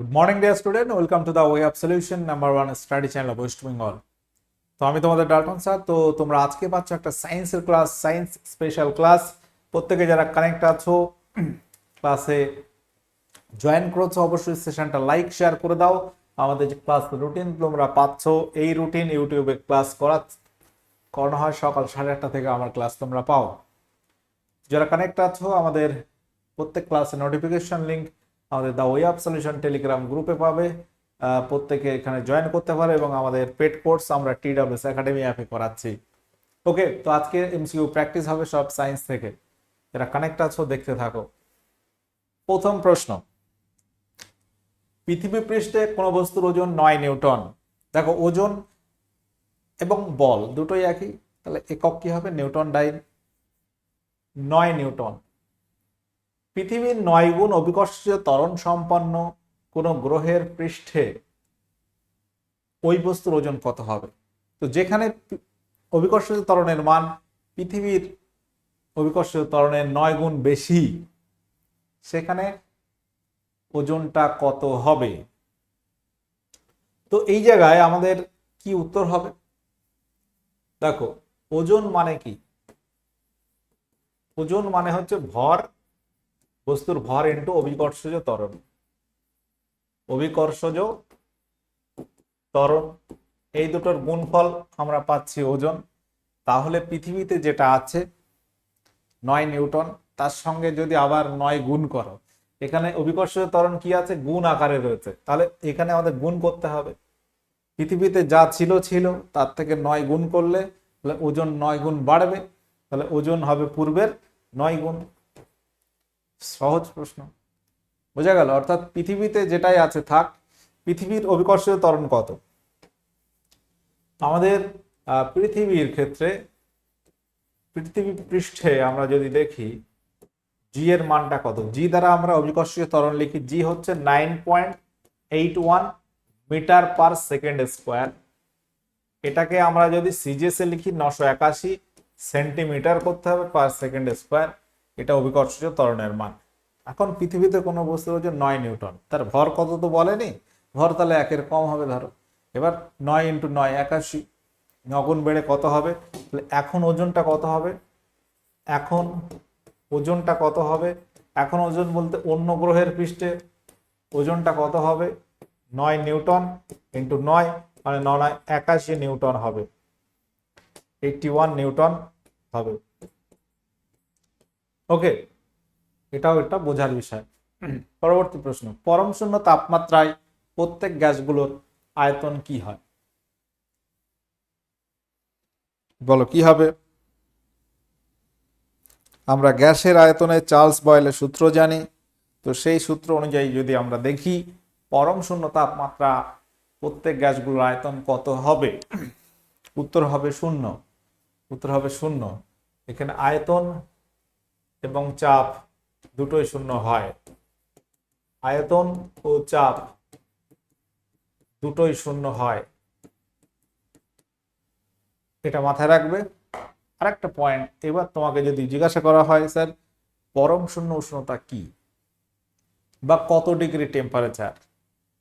Good morning dear student welcome to the way of solution number one study channel of West Bengal তো আমি তোমাদের Dalton sir তো তোমরা আজকে পাচ্ছ একটা সায়েন্সের ক্লাস সায়েন্স স্পেশাল ক্লাস প্রত্যেকে যারা কানেক্ট আছো ক্লাসে জয়েন করেছ, অবশ্যই সেশনটা লাইক শেয়ার করে দাও। আমাদের যে ক্লাস রুটিন তোমরা পাচ্ছ, এই রুটিন ইউটিউবে ক্লাস করা করানো হয় সকাল সাড়ে আটটা থেকে আমার ক্লাস তোমরা পাও। যারা কানেক্ট আছো, আমাদের প্রত্যেক ক্লাসে নোটিফিকেশন লিংক আমাদের the way of solution Telegram গ্রুপে পাবে। প্রত্যেকে এখানে জয়েন করতে পারে এবং আমাদের পেড কোর্স আমরা টি ডাব্লিউএস একাডেমি অ্যাপে করাচ্ছি। ওকে, তো আজকে এমসিইউ প্র্যাকটিস হবে সব সায়েন্স থেকে। যারা কানেক্ট আছো, দেখতে থাকো। প্রথম প্রশ্ন। পৃথিবী পৃষ্ঠে কোনো বস্তুর ওজন নয় নিউটন। দেখো, ওজন এবং বল দুটোই একই, তাহলে একক কি হবে? Newton dyne. নয় নিউটন। পৃথিবীর নয় গুণ অভিকর্ষীয় তরণ সম্পন্ন কোনো গ্রহের পৃষ্ঠে ওই বস্তুর ওজন কত হবে? তো যেখানে পি- তরণের মান পৃথিবীর অভিকর্ষীয় তরণের নয় গুণ বেশি, সেখানে ওজনটা কত হবে? তো এই জায়গায় আমাদের কি উত্তর হবে? দেখো, ওজন মানে কি? ওজন মানে হচ্ছে ভর বস্তুর ভর ইন্টু অভিকর্ষজ ত্বরণ। অভিকর্ষজ ত্বরণ, এই দুটোর গুণফল আমরা পাচ্ছি ওজন। তাহলে পৃথিবীতে যেটা আছে, নয় নিউটন, তার সঙ্গে যদি আবার নয় গুণ করো, এখানে অভিকর্ষজ ত্বরণ কি আছে? গুণ আকারে রয়েছে। তাহলে এখানে আমাদের গুণ করতে হবে। পৃথিবীতে যা ছিল ছিল, তার থেকে নয় গুণ করলে, তাহলে ওজন নয় গুণ বাড়বে। তাহলে ওজন হবে পূর্বের নয় গুণ। সহজ প্রশ্ন। বোঝা গেল, অর্থাৎ পৃথিবীতে যেটাই আছে থাক, পৃথিবীর অভিকর্ষীয় ত্বরণ কত? আমাদের পৃথিবীর ক্ষেত্রে পৃথিবী পৃষ্ঠে আমরা যদি দেখি জি এর মানটা কত? জি দ্বারা আমরা অভিকর্ষীয় ত্বরণ লিখি জি হচ্ছে nine point eight one metre per second square. এটাকে আমরা যদি সিজিএসে লিখি, নশো একাশি সেন্টিমিটার করতে হবে পার সেকেন্ড স্কোয়ার। এটা অভিকর্ষজ ত্বরণের মান। এখন পৃথিবীতে কোনো বস্তুর ওজন নয় নিউটন। তার ভর কত তো বলেনি? ভর তাহলে একের কম হবে ধরো। এবার নয় ইন্টু নয় একাশি, নগুণ বেড়ে কত হবে? তাহলে এখন ওজনটা কত হবে? এখন ওজনটা কত হবে? এখন ওজন বলতে অন্য গ্রহের পৃষ্ঠে ওজনটা কত হবে? নয় নিউটন ইন্টু নয় মানে নয় একাশি নিউটন হবে। এইটটি ওয়ান নিউটন হবে। ওকে এটাও একটা বোঝার বিষয়। পরবর্তী প্রশ্ন। পরম শূন্য তাপমাত্রায় প্রত্যেক গ্যাসগুলোর আয়তন কি হয়? বলো কি হবে? আমরা গ্যাসের আয়তনে চার্লস বয়েলের সূত্র জানি তো সেই সূত্র অনুযায়ী যদি আমরা দেখি পরম শূন্য তাপমাত্রা প্রত্যেক গ্যাসগুলোর আয়তন কত হবে? উত্তর হবে শূন্য। উত্তর হবে শূন্য। এখানে আয়তন এবং চাপ দুটোই শূন্য হয়। আয়তন ও চাপ দুটোই শূন্য হয়। এটা মাথায় রাখবে। আরেকটা পয়েন্ট এবার তোমাকে যদি জিজ্ঞাসা করা হয়, স্যার, পরম শূন্য উষ্ণতা কি? বা কত ডিগ্রি টেম্পারেচার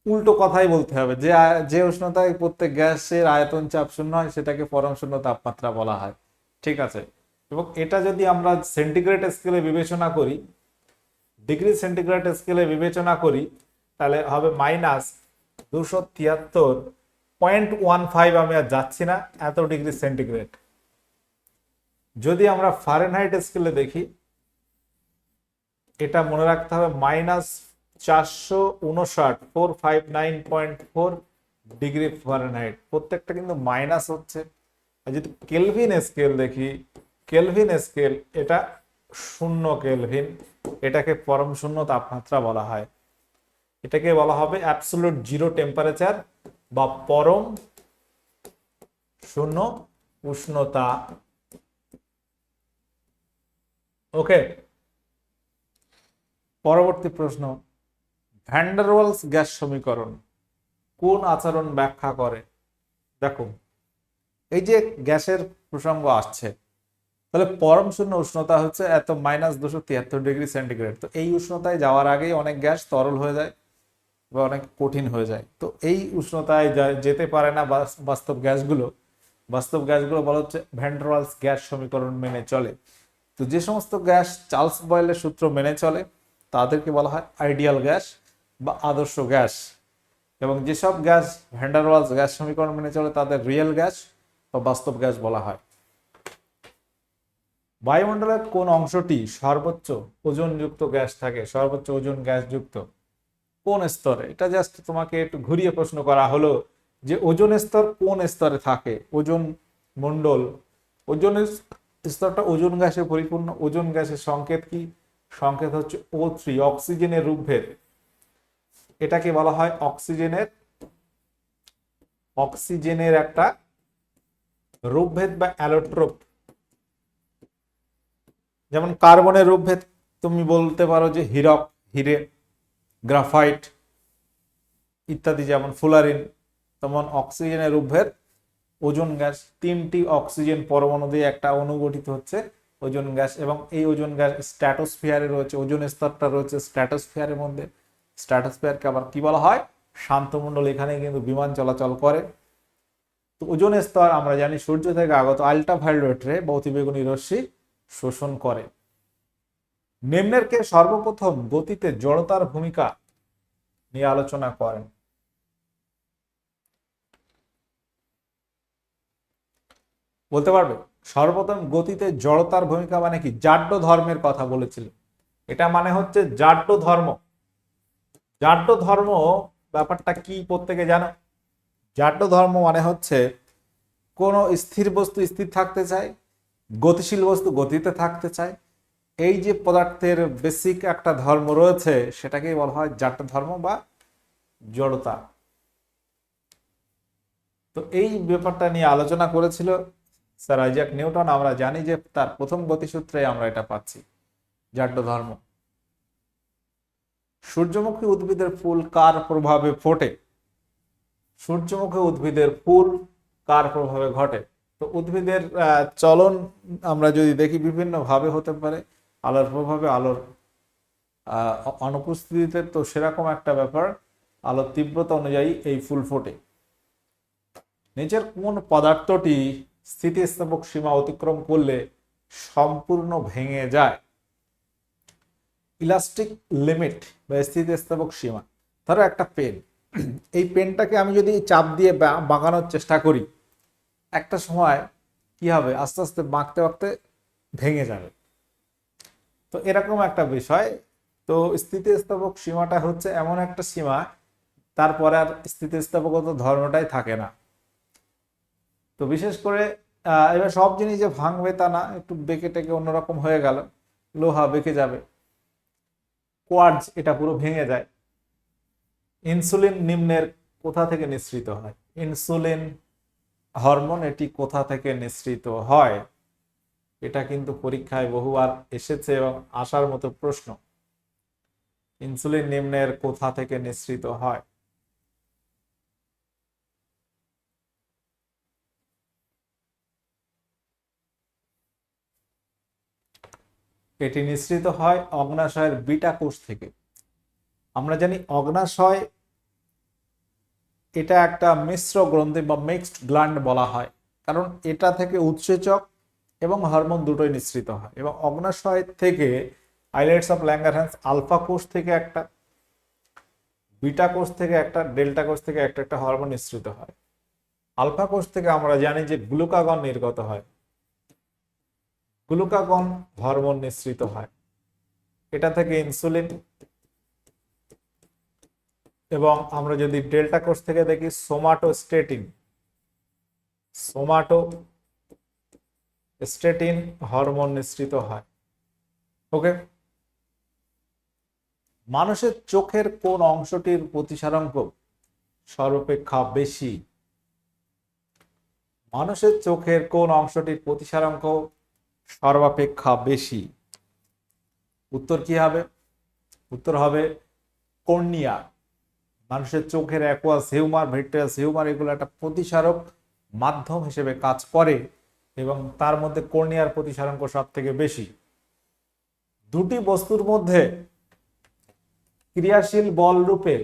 উল্টো কথাই বলতে হবে। যে যে উষ্ণতায় প্রত্যেক গ্যাসের আয়তন চাপ শূন্য হয়, সেটাকে পরম শূন্য তাপমাত্রা বলা হয়। ঠিক আছে? এবং এটা যদি আমরা সেন্টিগ্রেড স্কেলে বিবেচনা করি ডিগ্রি সেন্টিগ্রেড স্কেলে বিবেচনা করি, তাহলে হবে মাইনাস দুশো তিয়াত্তর পয়েন্ট ওয়ান ফাইভ আমি আর যাচ্ছি না, এত ডিগ্রি সেন্টিগ্রেড যদি আমরা ফারেনহাইট স্কেলে দেখি, এটা মনে রাখতে হবে মাইনাস চারশো উনষাট four five nine point four degree Fahrenheit প্রত্যেকটা কিন্তু মাইনাস হচ্ছে। আর যদি কেলভিন স্কেল দেখি কেলভিন স্কেল, এটা শূন্য কেলভিন, এটাকে পরম শূন্য তাপমাত্রা বলা হয়। এটাকে বলা হবে অ্যাবসোলুট জিরো টেম্পারেচার বা পরম শূন্য উষ্ণতা। ওকে পরবর্তী প্রশ্ন ভ্যান্ডারওয়ালস গ্যাস সমীকরণ কোন আচরণ ব্যাখ্যা করে? দেখো, এই যে গ্যাসের প্রসঙ্গ আসছে তাহলে পরম শূন্য উষ্ণতা হচ্ছে এত মাইনাস দুশো তিয়াত্তর ডিগ্রি সেন্টিগ্রেড তো এই উষ্ণতায় যাওয়ার আগেই অনেক গ্যাস তরল হয়ে যায় বা অনেক কঠিন হয়ে যায়। তো এই উষ্ণতায় যেতে পারে না বাস- বাস্তব গ্যাসগুলো বাস্তব গ্যাসগুলো বলা হচ্ছে ভ্যান্ডারওয়ালস গ্যাস সমীকরণ মেনে চলে। তো যে সমস্ত গ্যাস চার্লস বয়েলের সূত্র মেনে চলে, তাদেরকে বলা হয় আইডিয়াল গ্যাস বা আদর্শ গ্যাস এবং যেসব গ্যাস ভ্যান্ডারওয়ালস গ্যাস সমীকরণ মেনে চলে, তাদের রিয়েল গ্যাস বা বাস্তব গ্যাস বলা হয়। বায়ুমণ্ডলের কোন অংশটি সর্বোচ্চ ওজনযুক্ত গ্যাস থাকে? সর্বোচ্চ ওজন গ্যাস যুক্ত কোন স্তরে? এটা জাস্ট তোমাকে একটু ঘুরিয়ে প্রশ্ন করা হলো যে ওজন স্তর কোন স্তরে থাকে? ওজন মণ্ডল ওজনের স্তরটা ওজন গ্যাসে পরিপূর্ণ, ওজন গ্যাসের সংকেত কি? সংকেত হচ্ছে ও থ্রি অক্সিজেনের রূপভেদ। এটাকে বলা হয় অক্সিজেনের অক্সিজেনের একটা রূপভেদ বা অ্যালোট্রোপ। যেমন কার্বনের রূপভেদ তুমি বলতে পারো যে হীরক, হিরে, গ্রাফাইট ইত্যাদি যেমন ফুলারিন, তেমন অক্সিজেনের রূপভেদ ওজন গ্যাস, তিনটি অক্সিজেন পরমাণু দিয়ে একটা অণু গঠিত হচ্ছে ওজন গ্যাস এবং এই ওজন গ্যাস স্ট্র্যাটোস্ফিয়ারে রয়েছে, ওজন স্তরটা রয়েছে স্ট্র্যাটোস্ফিয়ারের মধ্যে। স্ট্র্যাটোস্ফিয়ারকে আবার কি বলা হয়? শান্তমণ্ডল এখানে কিন্তু বিমান চলাচল করে। তো ওজন স্তর, আমরা জানি সূর্য থেকে আগত আল্ট্রাভায়োলেট রে বেগুনি রশ্মি শোষণ করে। নিম্নের কে সর্বপ্রথম গতিতে জড়তার ভূমিকা নিয়ে আলোচনা করেন। বলতে পারবে, সর্বপ্রথম গতিতে জড়তার ভূমিকা মানে কি? জাড্য ধর্মের কথা বলেছিল। এটা মানে হচ্ছে জাড্য ধর্ম। জাড্য ধর্ম ব্যাপারটা কি প্রত্যেকে জানো? জাড্য ধর্ম মানে হচ্ছে কোনো স্থির বস্তু স্থির থাকতে চায় গতিশীল বস্তু গতিতে থাকতে চায়। এই যে পদার্থের বেসিক একটা ধর্ম রয়েছে, সেটাকেই বলা হয় জাট্য ধর্ম বা জড়তা। তো এই ব্যাপারটা নিয়ে আলোচনা করেছিল স্যার আইজাক নিউটন। আমরা জানি যে তার প্রথম গতিসূত্রে আমরা এটা পাচ্ছি জাড্য ধর্ম। সূর্যমুখী উদ্ভিদের ফুল কার প্রভাবে ফোটে? সূর্যমুখী উদ্ভিদের ফুল কার প্রভাবে ঘটে? তো উদ্ভিদের চলন আমরা যদি দেখি বিভিন্ন ভাবে হতে পারে, আলোর প্রভাবে আলোর অনুপস্থিতিতে তো সেরকম একটা ব্যাপার, আলোর তীব্রতা অনুযায়ী এই ফুল ফোটে। নিচের কোন পদার্থটি স্থিতিস্থাপক সীমা অতিক্রম করলে সম্পূর্ণ ভেঙে যায়? ইলাস্টিক লিমিট বা স্থিতিস্থাপক সীমা। ধরো একটা পেন। এই পেনটাকে আমি যদি চাপ দিয়ে বাঁকানোর চেষ্টা করি একটা সময় কি হবে? আস্তে আস্তে বাঁকতে বাঁকতে ভেঙে যাবে। তো এরকম একটা বিষয়। তো স্থিতিস্থাপক সীমাটা হচ্ছে এমন একটা সীমা, তারপরে আর স্থিতিস্থাপকত ধর্মটাই থাকে না। তো বিশেষ করে এবার সব জিনিস যে ভাঙবে তা না, একটু বেঁকে টেকে অন্যরকম হয়ে গেল, লোহা বেঁকে যাবে। কোয়ার্জ, এটা পুরো ভেঙে যায়। ইনসুলিন নিম্নের কোথা থেকে নিঃসৃত হয়? ইনসুলিন হরমোন এটি কোথা থেকে নিঃসৃত হয়? এটা কিন্তু পরীক্ষায় বহুবার এসেছে এবং আসার মতো প্রশ্ন। ইনসুলিন নিম্নের কোথা থেকে নিঃসৃত হয়? এটি নিঃসৃত হয় অগ্নাশয়ের বিটা কোষ থেকে। আমরা জানি অগ্নাশয় এটা একটা মিশ্র গ্রন্থি বা মিক্সড গ্ল্যান্ড বলা হয়। কারণ এটা থেকে উৎসেচক এবং হরমোন দুটোই নিঃসৃত হয়। এবং অগ্নাশয় থেকে আইলেটস অফ ল্যাঙ্গারহ্যান্স আলফা কোষ থেকে একটা, বিটা কোষ থেকে একটা, ডেল্টা কোষ থেকে একটা একটা হরমোন নিঃসৃত হয়। আলফা কোষ থেকে আমরা জানি যে গ্লুকাগন নির্গত হয়। গ্লুকাগন হরমোন নিঃসৃত হয়। এটা থেকে ইনসুলিন এবং আমরা যদি ডেল্টা কোর্স থেকে দেখি সোমাটোস্টেটিন সোমাটো স্টেটিন হরমোন নিঃসৃত হয়। ওকে মানুষের চোখের কোন অংশটির প্রতিসারাঙ্ক সর্বাপেক্ষা বেশি? মানুষের চোখের কোন অংশটির প্রতিসারাঙ্ক সর্বাপেক্ষা বেশি? উত্তর কি হবে? উত্তর হবে কর্নিয়া। মানুষের চোখের অ্যাকোয়াস হিউমার ভিট্রিয়াস হিউমার এগুলো একটা প্রতিসারক মাধ্যম হিসেবে কাজ করে এবং তার মধ্যে কর্নিয়ার প্রতিসারাঙ্ক সব থেকে বেশি। দুটি বস্তুর মধ্যে ক্রিয়াশীল বল রূপে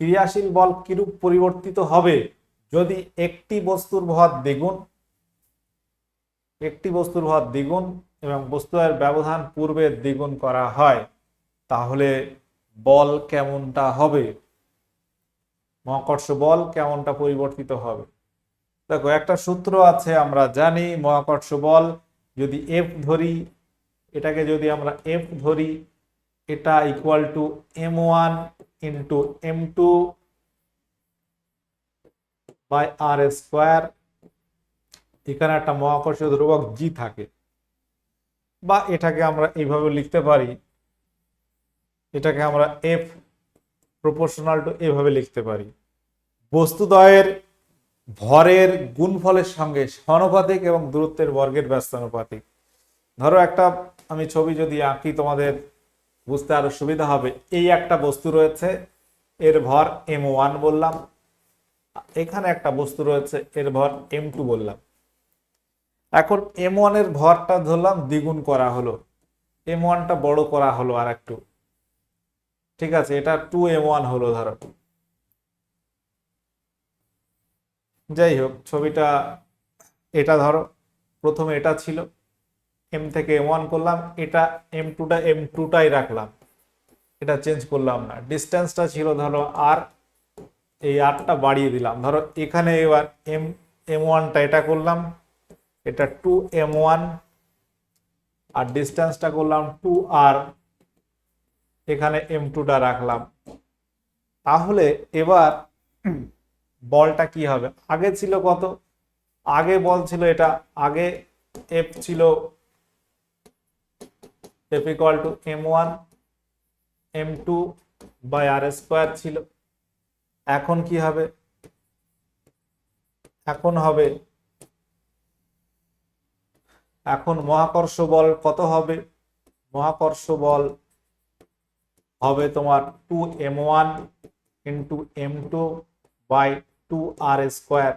ক্রিয়াশীল বল কিরূপ পরিবর্তিত হবে? যদি একটি বস্তুর ভর দ্বিগুণ, একটি বস্তুর ভর দ্বিগুণ এবং বস্তুর ব্যবধান পূর্বে দ্বিগুণ করা হয়, তাহলে বল কেমনটা হবে? মহাকর্ষ বল কেমনটা পরিবর্তিত হবে? দেখো, একটা সূত্র আছে, আমরা জানি মহাকর্ষ বল যদি এফ ধরি, এটাকে যদি আমরা এফ ধরি, এটা equal to M one into M two by R square এখানে একটা মহাকর্ষ ধ্রুবক জি থাকে। বা এটাকে আমরা এইভাবে লিখতে পারি এটাকে আমরা এফ প্রপোর্শনাল টু এভাবে লিখতে পারি। বস্তুদ্বয়ের ভরের গুণফলের সঙ্গে সমানুপাতিক এবং দূরত্বের বর্গের ব্যস্তানুপাতিক। ধরো একটা, আমি ছবি যদি আঁকি, তোমাদের বুঝতে আরও সুবিধা হবে। এই একটা বস্তু রয়েছে, এর ভর এম ওয়ান বললাম। এখানে একটা বস্তু রয়েছে, এর ভর এম টু বললাম। এখন এম ওয়ানের ভরটা ধরলাম, দ্বিগুণ করা হলো। এম ওয়ানটা বড় করা হলো আর একটু ঠিক আছে, এটা টু এম ওয়ান হলো ধরো। যাই হোক, ছবিটা এটা ধরো, প্রথমে এটা ছিল। এম থেকে এম ওয়ান করলাম, এটা এম টুটা এম টুটাই রাখলাম। এটা চেঞ্জ করলাম না। ডিস্টেন্সটা ছিল ধরো আর এই আরটা বাড়িয়ে দিলাম। ধরো এখানে এবার এম এম ওয়ানটা এটা করলাম, এটা টু এম ওয়ান আর ডিস্টেন্সটা করলাম টু আর এখানে এম টুটা রাখলাম। তাহলে এবার বলটা কি হবে? আগে ছিল কত? আগে বল ছিল এটা। আগে এফ ছিল F equal to M one M two by R square ছিল। এখন কি হবে? এখন হবে এখন মহাকর্ষ বল কত হবে? মহাকর্ষ বল হবে তোমার two M one into M two by two R square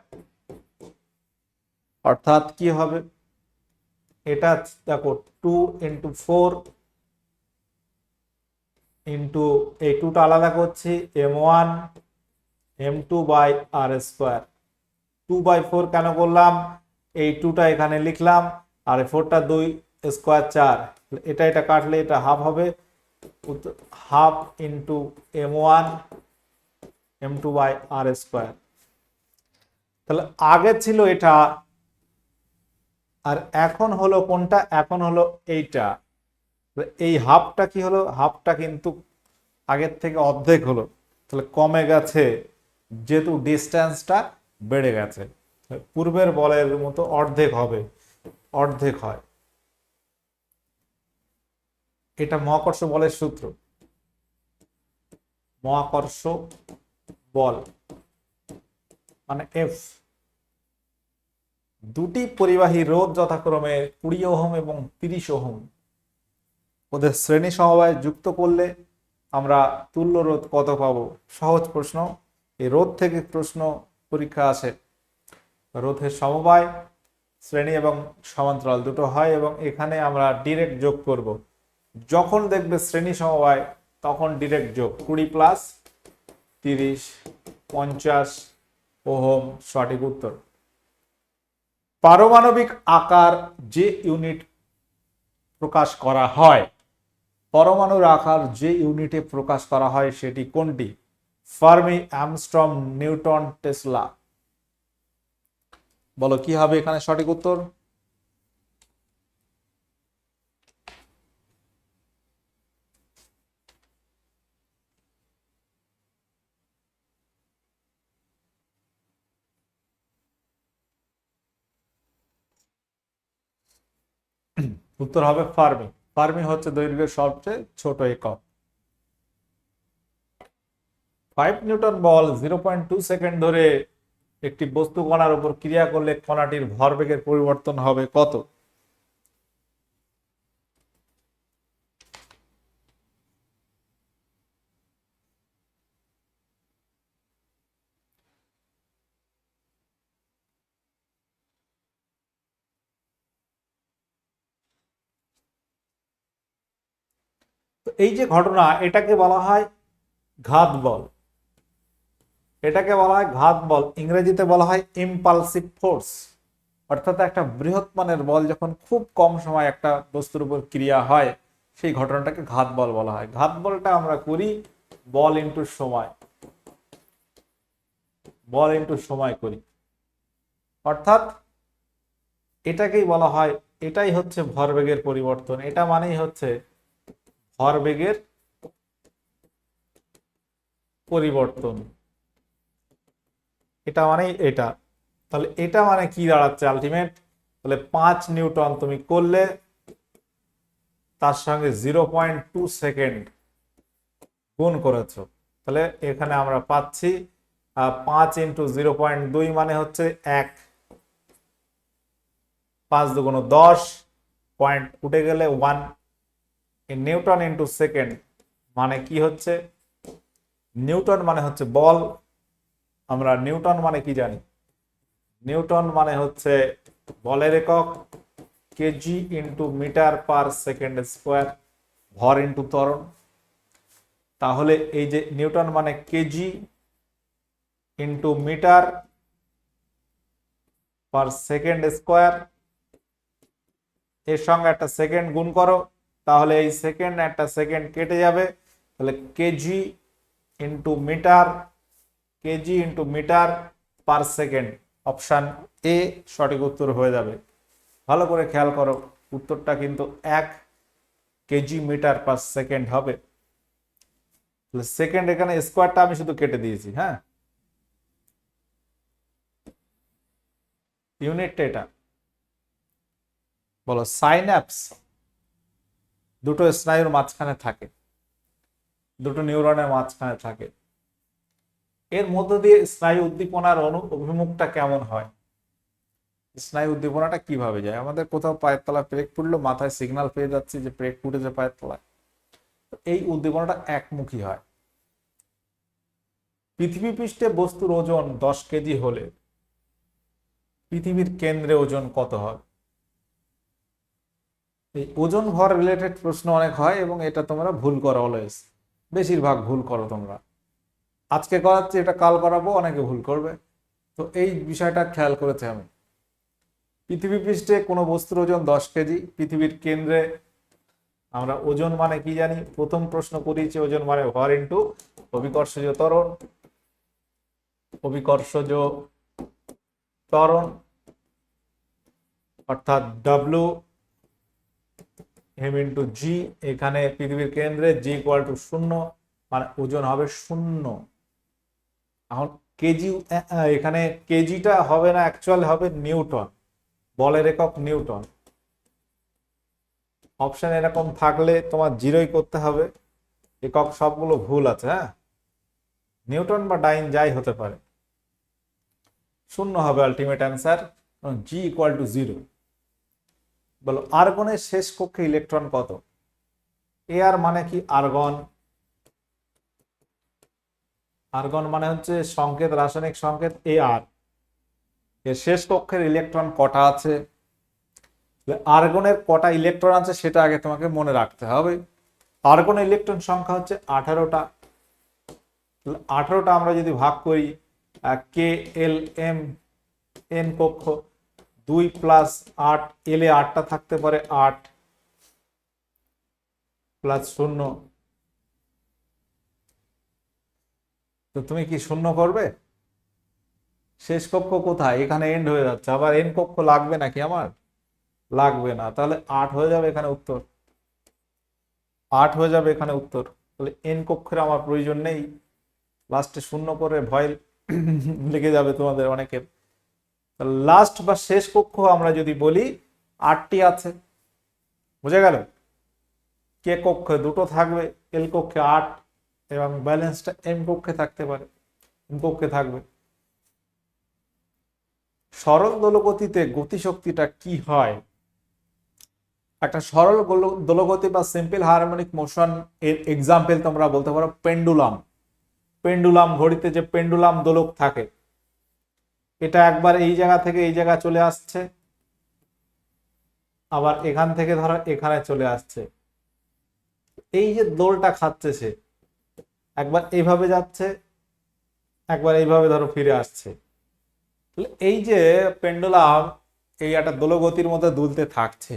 অর্থাৎ কি হবে? এটা দেখো টু ইন্টু ফোর ইন্টু এই টুটা আলাদা করছি M one M two by R square two by four কেন করলাম? এই টুটা এখানে লিখলাম, আর ফোরটা দুই স্কোয়ার চার। এটা এটা কাটলে এটা হাফ হবে। Half into M one M two by R square তাহলে আগে ছিল এটা, আর এখন হলো কোনটা? এখন হলো এইটা। এই হাফটা কি হলো? হাফটা কিন্তু আগের থেকে অর্ধেক হলো। তাহলে কমে গেছে, যেহেতু ডিস্টেন্সটা বেড়ে গেছে। পূর্বের বলের মতো অর্ধেক হবে, অর্ধেক হয়। এটা মহাকর্ষ বলের সূত্র। মহাকর্ষ বল মানে এফ দুটি পরিবাহী রোধ যথাক্রমে কুড়ি ওহম এবং তিরিশ ওহম। ওদের শ্রেণি সমবায় যুক্ত করলে আমরা তুল্য রোধ কত পাব? সহজ প্রশ্ন। এই রোধ থেকে প্রশ্ন পরীক্ষা আসে রোধের সমবায়, শ্রেণি এবং সমান্তরাল দুটো হয় এবং এখানে আমরা ডিরেক্ট যোগ করব। যখন দেখবে শ্রেণি সমবায়, তখন ডিরেক্ট যোগ। কুড়ি প্লাস তিরিশ, পঞ্চাশ, ওহম, সঠিক উত্তর। পারমাণবিক আকার যে ইউনিট প্রকাশ করা হয়, পরমাণুর আকার যে ইউনিটে প্রকাশ করা হয়, সেটি কোনটি? Fermi angstrom newton, tesla. বলো, কি হবে এখানে সঠিক উত্তর? উত্তর হবে ফার্মি। ফার্মি হচ্ছে দৈর্ঘ্যের সবচেয়ে ছোট একক। ফাইভ নিউটন বল জিরো পয়েন্ট টু সেকেন্ড ধরে একটি বস্তু কণার উপর ক্রিয়া করলে কণাটির ভরবেগের পরিবর্তন হবে কত? এই যে ঘটনা, এটাকে বলা হয় ঘাত বল। এটাকে বলা হয় ঘাত বল। ইংরেজিতে বলা হয় ইম্পালসিভ ফোর্স অর্থাৎ একটা বৃহৎ মানের বল যখন খুব কম সময় একটা বস্তুর উপর ক্রিয়া হয়, সেই ঘটনাটাকে ঘাত বল বলা হয়। ঘাত বলটা আমরা করি বল ইন্টু সময়। বল ইন্টু সময় করি। অর্থাৎ এটাকেই বলা হয়, এটাই হচ্ছে ভরবেগের পরিবর্তন। এটা মানেই হচ্ছে ভরবেগের পরিবর্তন। এটা মানেই এটা। তাহলে এটা মানে কি দাঁড়াচ্ছে আলটিমেট তাহলে পাঁচ নিউটন তুমি করলে, তার সঙ্গে জিরো পয়েন্ট টু সেকেন্ড গুণ করেছ। তাহলে এখানে আমরা পাচ্ছি পাঁচ ইন্টু জিরো পয়েন্ট দুই মানে হচ্ছে এক। পাঁচ দুগুণ দশ, পয়েন্ট উঠে গেলে ওয়ান। নিউটন ইন্টু সেকেন্ড মানে কি হচ্ছে? নিউটন মানে হচ্ছে বল। আমরা নিউটন মানে কি জানি? নিউটন মানে হচ্ছে বলের একক kg into metre per second square ভর ইন্টু ত্বরণ। তাহলে এই যে নিউটন মানে kg into metre per second square এর সঙ্গে একটা সেকেন্ড গুণ করো। তাহলে এই সেকেন্ড একটা সেকেন্ড কেটে যাবে। তাহলে kg into metre kg into metre per second option A সঠিক উত্তর হয়ে যাবে। ভালো করে খেয়াল করো, উত্তরটা কিন্তু এক কেজি মিটার পার সেকেন্ড হবে। তাহলে সেকেন্ড এখানে স্কোয়ারটা আমি শুধু কেটে দিয়েছি হ্যাঁ? ইউনিটটা এটা বলো সাইন সাইন্যাপস দুটো স্নায়ুর মাঝখানে থাকে। দুটো নিউরনের মাঝখানে থাকে। এর মধ্য দিয়ে স্নায়ু উদ্দীপনার অনু, অভিমুখটা কেমন হয়? স্নায়ু উদ্দীপনাটা কীভাবে যায়? আমাদের কোথাও পায়ের তলায় ব্রেক পড়ল মাথায় সিগনাল পেয়ে যাচ্ছে যে ব্রেক ফুটেছে পায়ের তলায়। এই উদ্দীপনাটা একমুখী হয়। পৃথিবী পৃষ্ঠে বস্তুর ওজন দশ কেজি হলে পৃথিবীর কেন্দ্রে ওজন কত হবে? এই ওজন ভর রিলেটেড প্রশ্ন অনেক হয় এবং এটা তোমরা ভুল করো অলওয়েজ বেশিরভাগ ভুল করো তোমরা। আজকে করাচ্ছি, এটা কাল করাবো, অনেকে ভুল করবে। তো এই বিষয়টা খেয়াল করেছে আমি। পৃথিবী পৃষ্ঠে কোনো বস্তুর ওজন দশ কেজি, পৃথিবীর কেন্দ্রে আমরা ওজন মানে কি জানি? প্রথম প্রশ্ন করিয়েছি, ওজন মানে ভর ইন্টু অভিকর্ষজ ত্বরণ। অভিকর্ষজ ত্বরণ, অর্থাৎ ডাব্লু এম ইন্টু জি এখানে পৃথিবীর কেন্দ্রে জি ইকুয়াল টু শূন্য মানে ওজন হবে শূন্য। এখন কেজি এখানে কেজিটা হবে না অ্যাকচুয়াল হবে নিউটন, বলের একক নিউটন। অপশন এরকম থাকলে তোমার জিরোই করতে হবে, একক সবগুলো ভুল আছে হ্যাঁ? নিউটন বা ডাইন যাই হতে পারে। শূন্য হবে ultimate answer G equal to zero বলো আর্গনের শেষ কক্ষে ইলেকট্রন কত? এ আর মানে কি? আর্গন আর্গন মানে হচ্ছে সংকেত, রাসায়নিক সংকেত এ আর এর শেষ কক্ষের ইলেকট্রন কটা আছে? আর্গনের কটা ইলেকট্রন আছে সেটা আগে তোমাকে মনে রাখতে হবে। আর্গনের ইলেকট্রন সংখ্যা হচ্ছে আঠারোটা। আঠারোটা আমরা যদি ভাগ করি কে এল এম এন কক্ষ দুই প্লাস আট, এলে আটটা থাকতে পারে, আট প্লাস শূন্য। তো তুমি কি শূন্য করবে? শেষ কক্ষ কোথায়? এখানে এন্ড হয়ে যাচ্ছে। আবার এন কক্ষ লাগবে নাকি আমার? লাগবে না। তাহলে আট হয়ে যাবে এখানে উত্তর। আট হয়ে যাবে এখানে উত্তর। তাহলে এন কক্ষের আমার প্রয়োজন নেই। লাস্টে শূন্য করে ভয় লেগে যাবে তোমাদের অনেকের। লাস্ট বা শেষ কক্ষ আমরা যদি বলি, আটটি আছে। বুঝে গেল? কে কক্ষে দুটো থাকবে? এল কক্ষে আট এবং ব্যালেন্সটা এম কক্ষে থাকতে পারে। এম কক্ষে থাকবে। সরল দোলগতিতে গতিশক্তিটা কি হয়? একটা সরল দোলগতি বা সিম্পল হারমোনিক মোশন এর এক্সাম্পল তোমরা বলতে পারো পেন্ডুলাম পেন্ডুলাম ঘড়িতে যে পেন্ডুলাম দোলক থাকে এটা একবার এই জায়গা থেকে এই জায়গা চলে আসছে। আবার এখান থেকে ধরো এখানে চলে আসছে। এই যে দোলটা খাচ্ছে সে একবার এইভাবে যাচ্ছে, একবার এইভাবে ধরো ফিরে আসছে। এই যে পেন্ডুলাম এই একটা দোলগতির মধ্যে দুলতে থাকছে,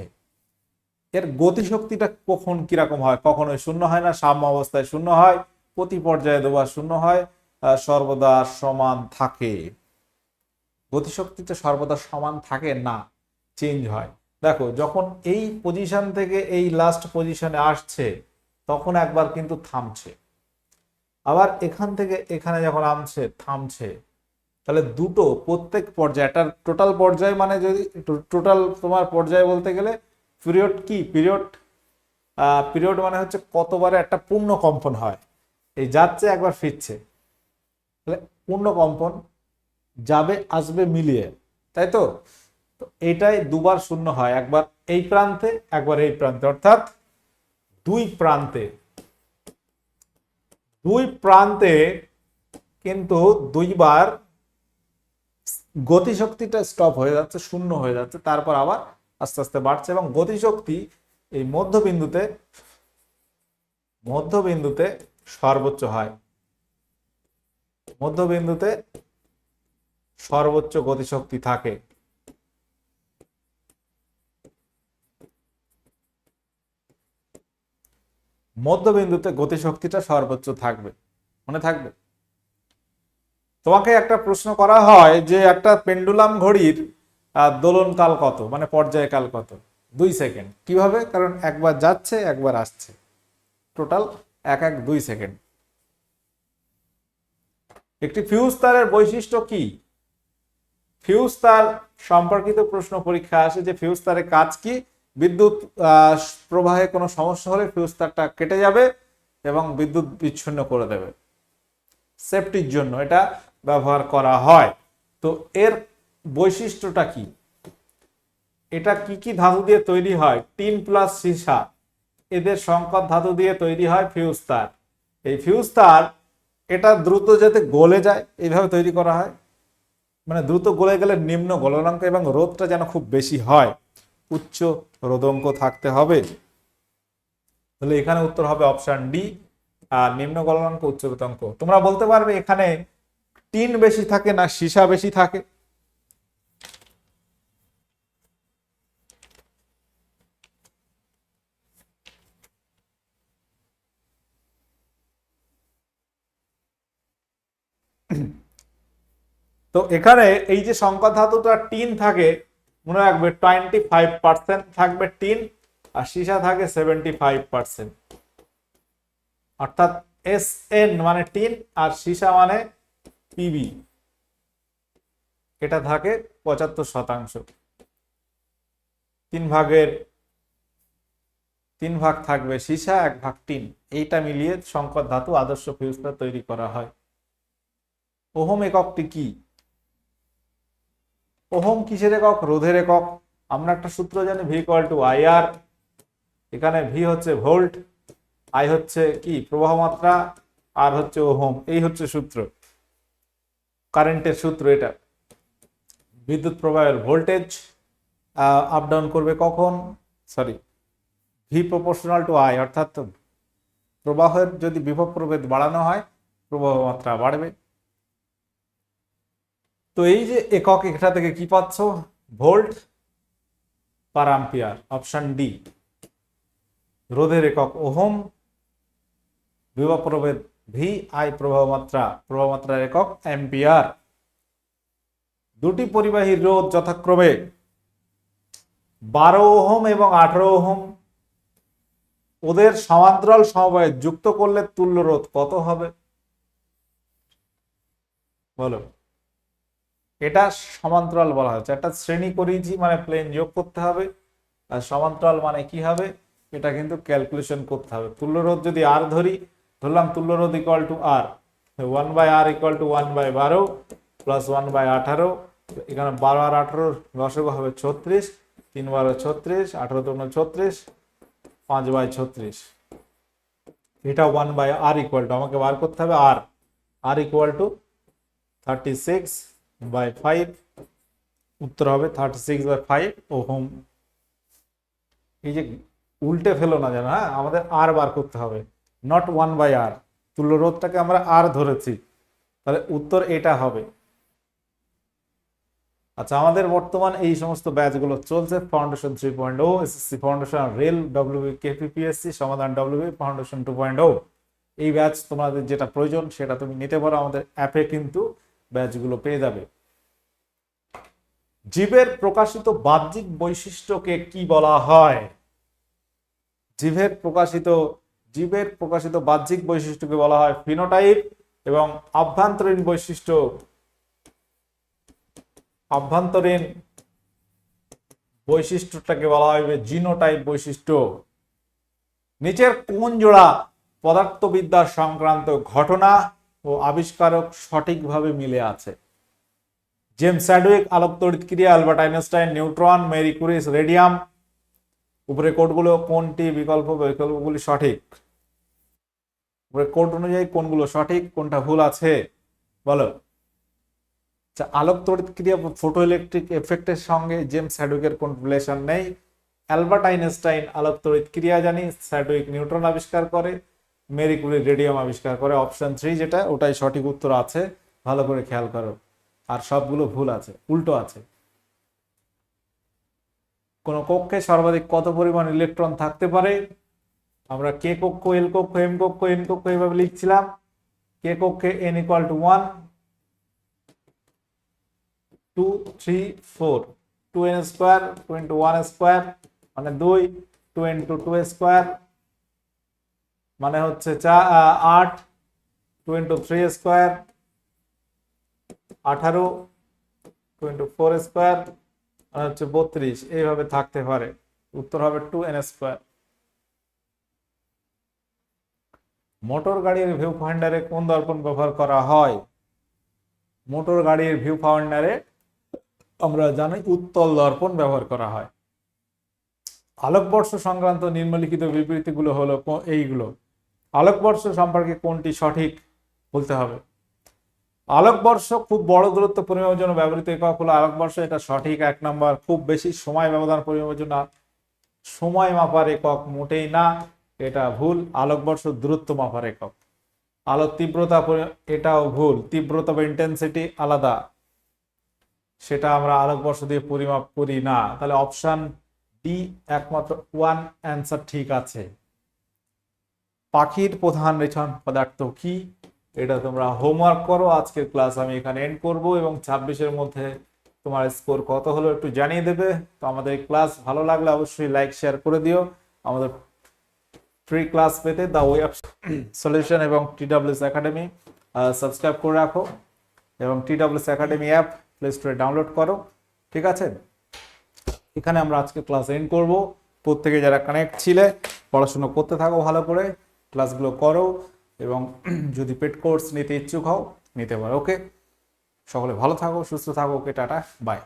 এর গতিশক্তিটা কখন কীরকম হয়? কখনোই শূন্য হয় না, সাম্য অবস্থায় শূন্য হয়, প্রতি পর্যায়ে দুবার শূন্য হয় সর্বদা সমান থাকে। গতিশক্তিটা সর্বদা সমান থাকে না চেঞ্জ হয়। দেখো, যখন এই পজিশন থেকে এই লাস্ট পজিশনে আসছে, তখন একবার কিন্তু থামছে। আবার এখান থেকে এখানে যখন আমছে থামছে। তাহলে দুটো প্রত্যেক পর্যায়ে একটা টোটাল পর্যায় মানে যদি টোটাল তোমার পর্যায়ে বলতে গেলে পিরিয়ড কি? পিরিয়ড পিরিয়ড মানে হচ্ছে কতবারে একটা পূর্ণ কম্পন হয়। এই যাচ্ছে, একবার ফিরছে। তাহলে পূর্ণ কম্পন যাবে, আসবে, মিলিয়ে। তাই তো? এটাই দুবার শূন্য হয়। একবার এই প্রান্তে, একবার এই প্রান্তে। অর্থাৎ দুই প্রান্তে। দুই প্রান্তে কিন্তু দুইবার গতিশক্তিটা স্টপ হয়ে যাচ্ছে, শূন্য হয়ে যাচ্ছে। তারপর আবার আস্তে আস্তে বাড়ছে এবং গতিশক্তি এই মধ্যবিন্দুতে মধ্যবিন্দুতে সর্বোচ্চ হয়। মধ্যবিন্দুতে সর্বোচ্চ গতিশক্তি থাকে। মধ্যবিন্দুতে গতিশক্তিটা সর্বোচ্চ থাকবে। মনে থাকবে? তোমাকে একটা প্রশ্ন করা হয় যে একটা পেন্ডুলাম ঘড়ির দোলনকাল কত? মানে পর্যায়কাল কত? দুই সেকেন্ড। কীভাবে? কারণ একবার যাচ্ছে, একবার আসছে। টোটাল এক এক দুই সেকেন্ড। একটি ফিউজ তারের বৈশিষ্ট্য কি? ফিউজ তার সম্পর্কিত প্রশ্ন পরীক্ষা আসে যে ফিউজ তারের কাজ কি? বিদ্যুৎ প্রবাহে কোনো সমস্যা হলে ফিউজ তারটা কেটে যাবে এবং বিদ্যুৎ বিচ্ছিন্ন করে দেবে। সেফটির জন্য এটা ব্যবহার করা হয়। তো এর বৈশিষ্ট্যটা কি? এটা কি কি ধাতু দিয়ে তৈরি হয়? টিন প্লাস সীসা। এদের সংকট ধাতু দিয়ে তৈরি হয় ফিউজ তার। এই ফিউজ তার এটা দ্রুত যাতে গলে যায়, এইভাবে তৈরি করা হয়। মানে দ্রুত গলে গেলে নিম্ন গলনাঙ্ক এবং রোদটা যেন খুব বেশি হয়। উচ্চ রোদঙ্ক থাকতে হবে। তাহলে এখানে উত্তর হবে অপশান ডি, আর নিম্ন গলনাঙ্ক, উচ্চ রোদঙ্ক তোমরা বলতে পারবে এখানে টিন বেশি থাকে না সীসা বেশি থাকে। তো এখানে এই যে সংকট ধাতুটা টিন থাকে, মনে রাখবে টোয়েন্টি ফাইভ পার্সেন্ট থাকবে টিন আর সীসা থাকে সেভেন্টি ফাইভ পার্সেন্ট অর্থাৎ এস এন মানে টিন আর সীসা মানে পিবি এটা থাকে পঁচাত্তর শতাংশ। তিন ভাগের, তিন ভাগ থাকবে সীসা, এক ভাগ টিন। এইটা মিলিয়ে সংকট ধাতু আদর্শ ফিউজটা তৈরি করা হয়। ওহম এককটি কি? ওহম কিসের একক? রোধের একক। আমরা একটা সূত্র জানি V equal to I R এখানে ভি হচ্ছে ভোল্ট আই হচ্ছে কি? প্রবাহ মাত্রা আর হচ্ছে ওহম। এই হচ্ছে সূত্র। কারেন্টের সূত্র এটা। বিদ্যুৎ প্রবাহের ভোল্টেজ আপ ডাউন করবে কখন? Sorry V proportional to I অর্থাৎ প্রবাহের যদি বিভব প্রভেদ বাড়ানো হয়, প্রবাহ মাত্রা বাড়বে। তো এই যে একক এটা থেকে কি পাচ্ছ? Volt per ampere option D. রোধের একক ওহম বিভব প্রভেদ ভি আই প্রবাহ মাত্রা, প্রবাহ মাত্রার একক অ্যাম্পিয়ার। দুটি পরিবাহী রোধ যথাক্রমে বারো ওহম এবং আঠারো ওহম। ওদের সমান্তরাল সমবায় যুক্ত করলে তুল্য রোধ কত হবে? বলো। এটা সমান্তরাল বলা হচ্ছে। একটা শ্রেণি করিয়েছি মানে প্লেন যোগ করতে হবে, আর সমান্তরাল মানে কি হবে? এটা কিন্তু ক্যালকুলেশন করতে হবে। তুল্যরোধ যদি আর ধরি, ধরলাম তুল্যরোধ equal to R one by R equal to one by বারো প্লাস ওয়ান বাই আঠারো, এখানে বারো আর আঠারো লসগু হবে ছত্রিশ, তিন বারো ছত্রিশ, আঠারো দুগুণ ছত্রিশ, পাঁচ বাই ছত্রিশ। এটা one by R equal to আমাকে বার করতে হবে আর R equal to thirty six by five উত্তর হবে thirty six by five ohm এই যে উল্টে ফেলো না যেন হ্যাঁ আমাদের আর বার করতে হবে নট ওয়ান বাই আর তুল্য রোধটাকে আমরা আর ধরেছি, তাহলে উত্তর এটা হবে। আচ্ছা আমাদের বর্তমান এই সমস্ত ব্যাচগুলো চলছে foundation three point O SSC foundation rail WB KPPSC সমাধান WB foundation two point O এই ব্যাচ তোমাদের যেটা প্রয়োজন, সেটা তুমি নিতে পারো আমাদের অ্যাপে কিন্তু। ব্যাচগুলো পেয়ে যাবে। জীবের প্রকাশিত বাহ্যিক বৈশিষ্ট্যকে কি বলা হয়? জীবের প্রকাশিত জীবের প্রকাশিত বাহ্যিক বৈশিষ্ট্যকে বলা হয় ফিনোটাইপ এবং আভ্যন্তরীণ বৈশিষ্ট্য। আভ্যন্তরীণ বৈশিষ্ট্যটাকে বলা হয় জিনোটাইপ বৈশিষ্ট্য। নিচের কোন জোড়া পদার্থবিদ্যা সংক্রান্ত ঘটনা ও আবিষ্কারক সঠিকভাবে মিলে আছে। জেমস স্যাডউইক আলোক তড়িৎ ক্রিয়া Albert Einstein, neutron, Marie Curies, radium. উপরে কোডগুলো কোনটি বিকল্প, বিকল্পগুলি সঠিক? উপরে কোড অনুযায়ী কোনগুলো সঠিক, কোনটা ভুল আছে? বলো। আচ্ছা আলোক তড়িৎ ক্রিয়া ফটো ইলেকট্রিক এফেক্টের সঙ্গে জেমস স্যাডউইকের কোন রিলেশন নেই। অ্যালবার্ট আইনস্টাইন আলোক তড়িৎ ক্রিয়া জানি, স্যাডউইক নিউট্রন আবিষ্কার করে। মেরি রেডিয়াম আবিষ্কার করে অপশন থ্রি যেটা, ওটাই সঠিক উত্তর আছে। ভালো করে খেয়াল করো। আর সবগুলো ভুল আছে, উল্টো আছে। কোন কক্ষে সর্বাধিক কত পরিমাণ ইলেকট্রন থাকতে পারে? আমরা কে কক্ষ এল কক্ষ এম কক্ষ এন কক্ষ এইভাবে লিখছিলাম। কে কক্ষে N equal to one two three four two N square two into one square মানে দুই। টু ইন্টু টু স্কোয়ার মানে হচ্ছে চা আট, টু ইন্টু থ্রি স্কোয়ার, আঠারো, টু ইন্টু ফোর স্কোয়ার মানে হচ্ছে বত্রিশ। এইভাবে থাকতে পারে। উত্তর হবে টু এন স্কোয়ার। মোটর গাড়ির ভিউ ফাইন্ডারে কোন দর্পণ ব্যবহার করা হয়? মোটর গাড়ির ভিউ ফাইন্ডারে আমরা জানি উত্তল দর্পণ ব্যবহার করা হয়। আলোকবর্ষ সংক্রান্ত নিম্নলিখিত বিবৃতিগুলো হলো এইগুলো। আলোকবর্ষ সম্পর্কে কোনটি সঠিক বলতে হবে? আলোকবর্ষ খুব বড় দূরত্ব পরিমাপের জন্য ব্যবহৃত একক হলো আলোকবর্ষ, এটা সঠিক এক নম্বর। খুব বেশি সময় ব্যবধান পরিমাপের জন্য সময় মাপার একক মোটেই না, এটা ভুল। আলোকবর্ষ দূরত্ব মাপার একক। আলোক তীব্রতা এটাও ভুল। তীব্রতা বা ইন্টেন্সিটি আলাদা। সেটা আমরা আলোকবর্ষ দিয়ে পরিমাপ করি না। তাহলে অপশান ডি একমাত্র ওয়ান অ্যান্সার ঠিক আছে। পাখির প্রধান রেশন পদার্থ কি? এটা তোমরা হোমওয়ার্ক করো। আজকের ক্লাস আমি এখানে এন্ড করব এবং ছাব্বিশের মধ্যে তোমার স্কোর কত হলো একটু জানিয়ে দেবে। তো আমাদের ক্লাস ভালো লাগলে অবশ্যই লাইক শেয়ার করে দিও। আমাদের ফ্রি ক্লাস পেতে দা ওয়েব সলিউশন এবং টিডাব্লিউএস একাডেমি সাবস্ক্রাইব করে রাখো এবং টিডাব্লিউএস একাডেমি অ্যাপ প্লে স্টোরে ডাউনলোড করো। ঠিক আছে? এখানে আমরা আজকে ক্লাস এন্ড করব। প্রত্যেকে যারা কানেক্ট ছিলে, পড়াশোনা করতে থাকো ভালো করে। ক্লাসগুলো করো এবং যদি পেড কোর্স নিতে ইচ্ছুক হও, নিতে পারো। ওকে? সকলে ভালো থাকো, সুস্থ থাকো। Okay, tata, bye.